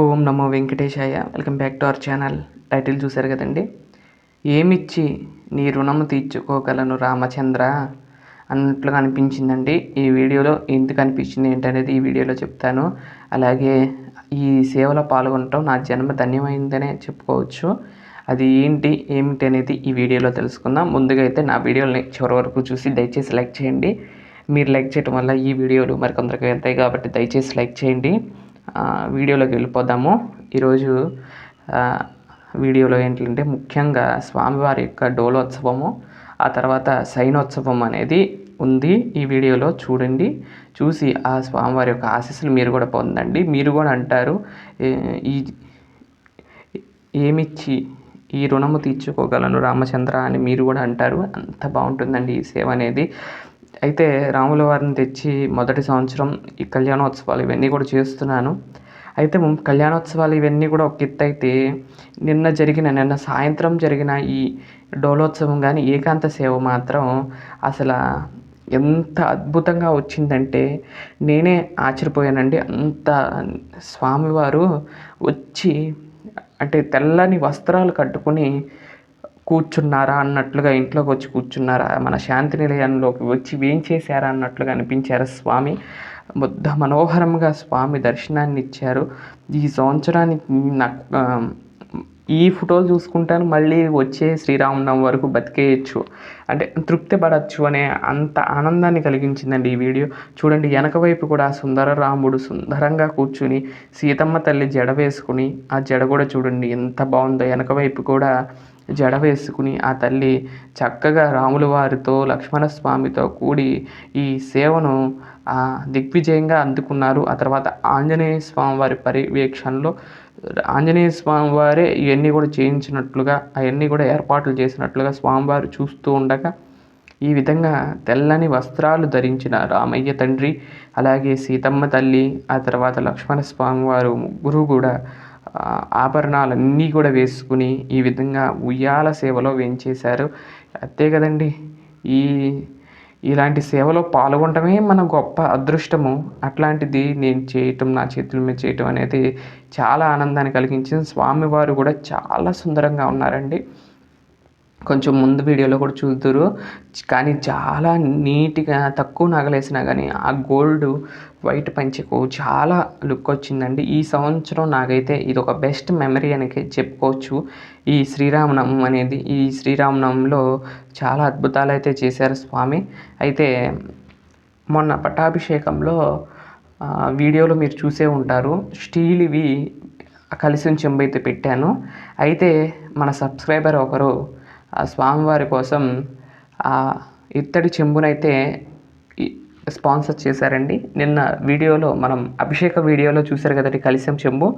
ఓం నమో వెంకటేశాయ. Welcome back to our channel. Title చూశారు కదండి? ఏమిచ్చి నీ రుణము తీర్చుకోగలను రామచంద్ర? అన్నట్లుగా అనిపించిందండి ఈ వీడియోలో ఎందుకు అనిపించింది ఏంటనేది ఈ వీడియోలో చెప్తాను. అలాగే ఈ సేవలో పాల్గొనటం నా జన్మ ధన్యమైందనే చెప్పుకోవచ్చు. అది ఏంటి ఏమిటి అనేది ఈ వీడియోలో తెలుసుకుందాం. ముందుగా అయితే నా వీడియోని చివరి వరకు చూసి దయచేసి లైక్ చేయండి. మీరు లైక్ చేయడం వల్ల ఈ వీడియోలు మరికొందరికి వెళ్తాయి కాబట్టి దయచేసి లైక్ చేయండి. వీడియోలోకి వెళ్ళిపోదాము. ఈరోజు వీడియోలో ఏంటంటే ముఖ్యంగా స్వామివారి యొక్క డోలోత్సవము ఆ తర్వాత సైనోత్సవం అనేది ఉంది ఈ వీడియోలో చూడండి. చూసి ఆ స్వామివారి యొక్క ఆశీస్సులు మీరు కూడా పొందండి. మీరు కూడా అంటారు ఈ ఏమిచ్చి ఈ రుణము తీర్చుకోగలను రామచంద్ర అని మీరు కూడా అంటారు. అంత బాగుంటుందండి ఈ సేవ అనేది. అయితే రాముల వారిని తెచ్చి మొదటి సంవత్సరం ఈ కళ్యాణోత్సవాలు ఇవన్నీ కూడా చేస్తున్నాను. అయితే కళ్యాణోత్సవాలు ఇవన్నీ కూడా ఒక ఎత్తు అయితే నిన్న జరిగిన నిన్న సాయంత్రం జరిగిన ఈ డోలోత్సవం కానీ ఏకాంత సేవ మాత్రం అసలు ఎంత అద్భుతంగా వచ్చిందంటే నేనే ఆశ్చర్యపోయానండి. అంత స్వామివారు వచ్చి అంటే తెల్లని వస్త్రాలు కట్టుకుని కూర్చున్నారా అన్నట్లుగా ఇంట్లోకి వచ్చి కూర్చున్నారా? మన శాంతి నిలయంలోకి వచ్చి ఏం చేశారా అన్నట్లుగా అనిపించారు స్వామి. బుద్ధ మనోహరంగా స్వామి దర్శనాన్ని ఇచ్చారు ఈ సంవత్సరానికి నాకు ఈ ఫోటోలు చూసుకుంటాను మళ్ళీ వచ్చే శ్రీరామనవమి వరకు బతికేయచ్చు. అంటే తృప్తి పడచ్చు అనే అంత ఆనందాన్ని కలిగించిందండి ఈ వీడియో. చూడండి వెనక వైపు కూడా సుందర రాముడు సుందరంగా కూర్చుని సీతమ్మ తల్లి జడ వేసుకుని ఆ జడ కూడా చూడండి ఎంత బాగుందో. వెనక వైపు కూడా జడ వేసుకుని ఆ తల్లి చక్కగా రాముల వారితో లక్ష్మణ స్వామితో కూడి ఈ సేవను ఆ, దిగ్విజయంగా అందుకున్నారు. ఆ తర్వాత ఆంజనేయ స్వామి వారి పర్యవేక్షణలో ఆంజనేయ స్వామి వారే ఇవన్నీ కూడా చేయించినట్లుగా అవన్నీ కూడా ఏర్పాట్లు చేసినట్లుగా స్వామివారు చూస్తూ ఉండగా ఈ విధంగా తెల్లని వస్త్రాలు ధరించిన రామయ్య తండ్రి అలాగే సీతమ్మ తల్లి ఆ తర్వాత లక్ష్మణ స్వామి వారు ముగ్గురు కూడా ఆభరణాలన్నీ కూడా వేసుకుని ఈ విధంగా ఉయ్యాల సేవలో వేయించేశారు అంతే కదండి. ఈ ఇలాంటి సేవలో పాల్గొనటమే మన గొప్ప అదృష్టము. అట్లాంటిది నేను చేయటం నా చేతుల మీద చేయటం అనేది చాలా ఆనందాన్ని కలిగించింది. స్వామివారు కూడా చాలా సుందరంగా ఉన్నారండి. కొంచెం ముందు వీడియోలో కూడా చూద్దురు కానీ చాలా నీట్గా తక్కువ నగలేసినా కానీ ఆ గోల్డ్ వైట్ పంచకు చాలా లుక్ వచ్చిందండి. ఈ సంవత్సరం నాకైతే ఇది ఒక బెస్ట్ మెమరీ అని చెప్పుకోవచ్చు. ఈ శ్రీరామనవం అనేది ఈ శ్రీరామనవంలో చాలా అద్భుతాలు అయితే చేశారు స్వామి. అయితే మొన్న పట్టాభిషేకంలో వీడియోలో మీరు చూసే ఉంటారు. స్టీల్ ఇవి కలిసి చెంబు పెట్టాను. అయితే మన సబ్స్క్రైబర్ ఒకరు ఆ స్వామివారి కోసం ఆ ఇత్తడి చెంబునైతే స్పాన్సర్ చేశారండి. నిన్న వీడియోలో మనం అభిషేక వీడియోలో చూశారు కదండి కలిసం చెంబు.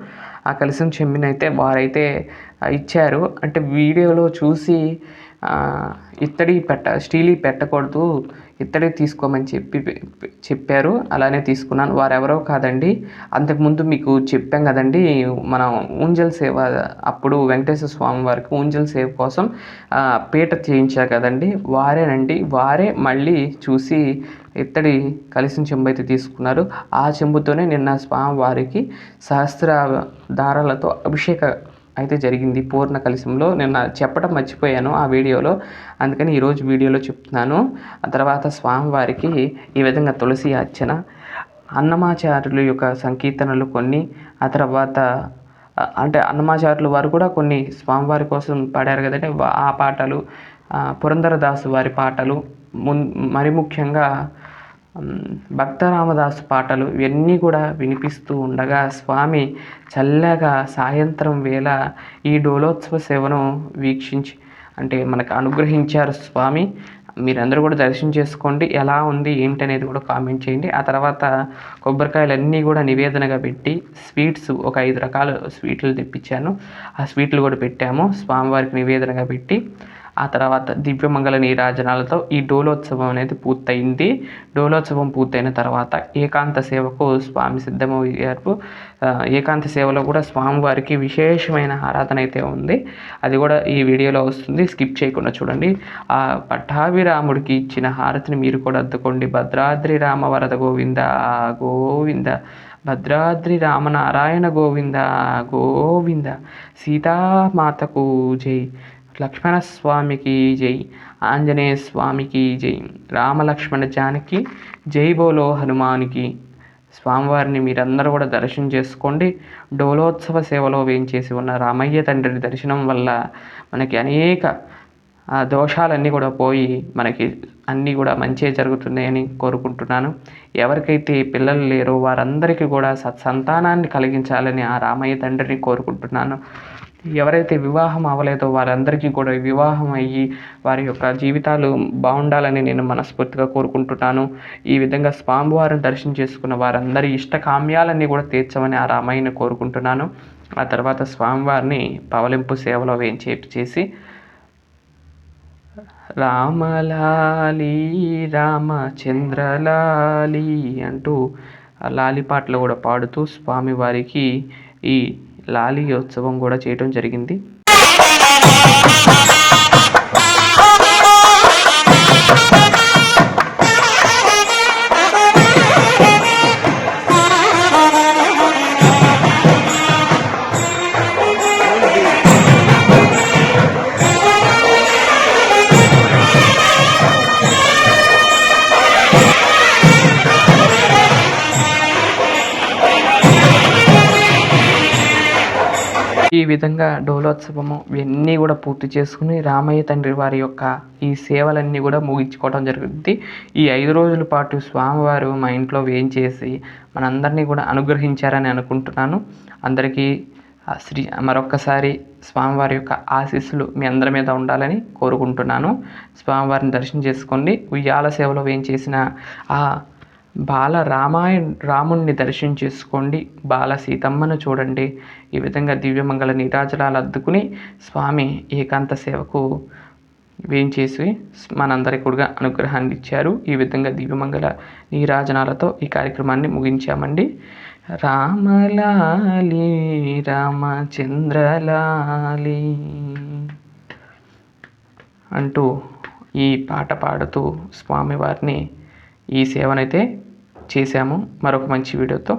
ఆ కలిసం చెంబునైతే వారైతే ఇచ్చారు. అంటే వీడియోలో చూసి ఇత్తడి పెట్ట స్టీల్ పెట్టకూడదు ఇత్తడి తీసుకోమని చెప్పి చెప్పారు. అలానే తీసుకున్నాను. వారెవరో కాదండి. అంతకుముందు మీకు చెప్పాం కదండి మనం ఊంజల్ సేవ అప్పుడు వెంకటేశ్వర స్వామి వారికి ఊంజల్ సేవ కోసం పీట చేయించారు కదండి. వారేనండి. వారే మళ్ళీ చూసి ఇత్తడి కలిసిన చెంబు అయితే తీసుకున్నారు. ఆ చెంబుతోనే నిన్న స్వామి వారికి సహస్ర దారాలతో అభిషేక అయితే జరిగింది పూర్ణ కలిసంలో నిన్న చెప్పడం మర్చిపోయాను ఆ వీడియోలో. అందుకని ఈరోజు వీడియోలో చెప్తున్నాను. ఆ తర్వాత స్వామివారికి ఈ విధంగా తులసి అర్చన అన్నమాచార్యుల యొక్క సంకీర్తనలు కొన్ని ఆ తర్వాత అంటే అన్నమాచార్యుల వారు కూడా కొన్ని స్వామివారి కోసం పాడారు కదండి. ఆ పాటలు పురంధరదాసు వారి పాటలు మున్ మరి ముఖ్యంగా భక్త రామదాసు పాటలు ఇవన్నీ కూడా వినిపిస్తూ ఉండగా స్వామి చల్లగా సాయంత్రం వేళ ఈ డోలోత్సవ సేవను వీక్షించి అంటే మనకు అనుగ్రహించారు స్వామి. మీరందరూ కూడా దర్శనం చేసుకోండి. ఎలా ఉంది ఏంటి అనేది కూడా కామెంట్ చేయండి. ఆ తర్వాత కొబ్బరికాయలన్నీ కూడా నివేదనగా పెట్టి స్వీట్స్ ఒక ఐదు రకాల స్వీట్లు తెప్పించాను. ఆ స్వీట్లు కూడా పెట్టాము. స్వామివారికి నివేదనగా పెట్టి ఆ తర్వాత దివ్యమంగళ నీరాజనాలతో ఈ డోలోత్సవం అనేది పూర్తయింది. డోలోత్సవం పూర్తయిన తర్వాత ఏకాంత సేవకు స్వామి సిద్ధమయ్యారు. ఏకాంత సేవలో కూడా స్వామివారికి విశేషమైన ఆరాధన అయితే ఉంది. అది కూడా ఈ వీడియోలో వస్తుంది. స్కిప్ చేయకుండా చూడండి. ఆ పట్టాభిరాముడికి ఇచ్చిన హారతిని మీరు కూడా అద్దుకోండి. భద్రాద్రి రామ వరద గోవింద గోవింద. భద్రాద్రి రామనారాయణ గోవింద గోవింద. సీతామాతకు జై. లక్ష్మణస్వామికి జై ఆంజనేయ స్వామికి జై రామలక్ష్మణ జానకి జై బోలో హనుమానికి. స్వామివారిని మీరందరూ కూడా దర్శనం చేసుకోండి. డోలోత్సవ సేవలో వేయించేసి ఉన్న రామయ్య తండ్రి దర్శనం వల్ల మనకి అనేక దోషాలన్నీ కూడా పోయి మనకి అన్నీ కూడా మంచి జరుగుతున్నాయని కోరుకుంటున్నాను. ఎవరికైతే పిల్లలు లేరో వారందరికీ కూడా సత్సంతానాన్ని కలిగించాలని ఆ రామయ్య తండ్రిని కోరుకుంటున్నాను. ఎవరైతే వివాహం అవ్వలేదో వారందరికీ కూడా వివాహం అయ్యి వారి యొక్క జీవితాలు బాగుండాలని నేను మనస్ఫూర్తిగా కోరుకుంటున్నాను. ఈ విధంగా స్వామివారిని దర్శనం చేసుకున్న వారందరి ఇష్టకామ్యాలన్నీ కూడా తీర్చమని ఆ రామయ్యను కోరుకుంటున్నాను. ఆ తర్వాత స్వామివారిని పవలింపు సేవలో వేయించే చేసి రామలాలి రామచంద్రలాలి అంటూ లాలి పాటలు కూడా పాడుతూ స్వామివారికి ఈ లాలి ఉత్సవం కూడా చేయటం జరిగింది. విధంగా డోలోత్సవము ఇవన్నీ కూడా పూర్తి చేసుకుని రామయ్య తండ్రి వారి యొక్క ఈ సేవలన్నీ కూడా ముగించుకోవడం జరుగుతుంది ఈ ఐదు రోజుల పాటు స్వామివారు మా ఇంట్లో వేయించేసి మనందరినీ కూడా అనుగ్రహించారని అనుకుంటున్నాను. అందరికీ శ్రీ మరొక్కసారి స్వామివారి యొక్క ఆశీస్సులు మీ అందరి మీద ఉండాలని కోరుకుంటున్నాను. స్వామివారిని దర్శనం చేసుకోండి. ఉయ్యాల సేవలో వేయించేసిన ఆ బాల రామాయణ రాముణ్ణి దర్శనం చేసుకోండి. బాల సీతమ్మను చూడండి. ఈ విధంగా దివ్యమంగళ నీరాజనాలు అద్దుకుని స్వామి ఏకాంత సేవకు వేయించేసి మనందరికి కూడా అనుగ్రహాన్ని ఇచ్చారు. ఈ విధంగా దివ్యమంగళ నీరాజనాలతో ఈ కార్యక్రమాన్ని ముగించామండి. రామలాలి రామచంద్రలాలి అంటూ ఈ పాట పాడుతూ స్వామివారిని ఈ సేవనైతే చేశాము. మరొక మంచి వీడియోతో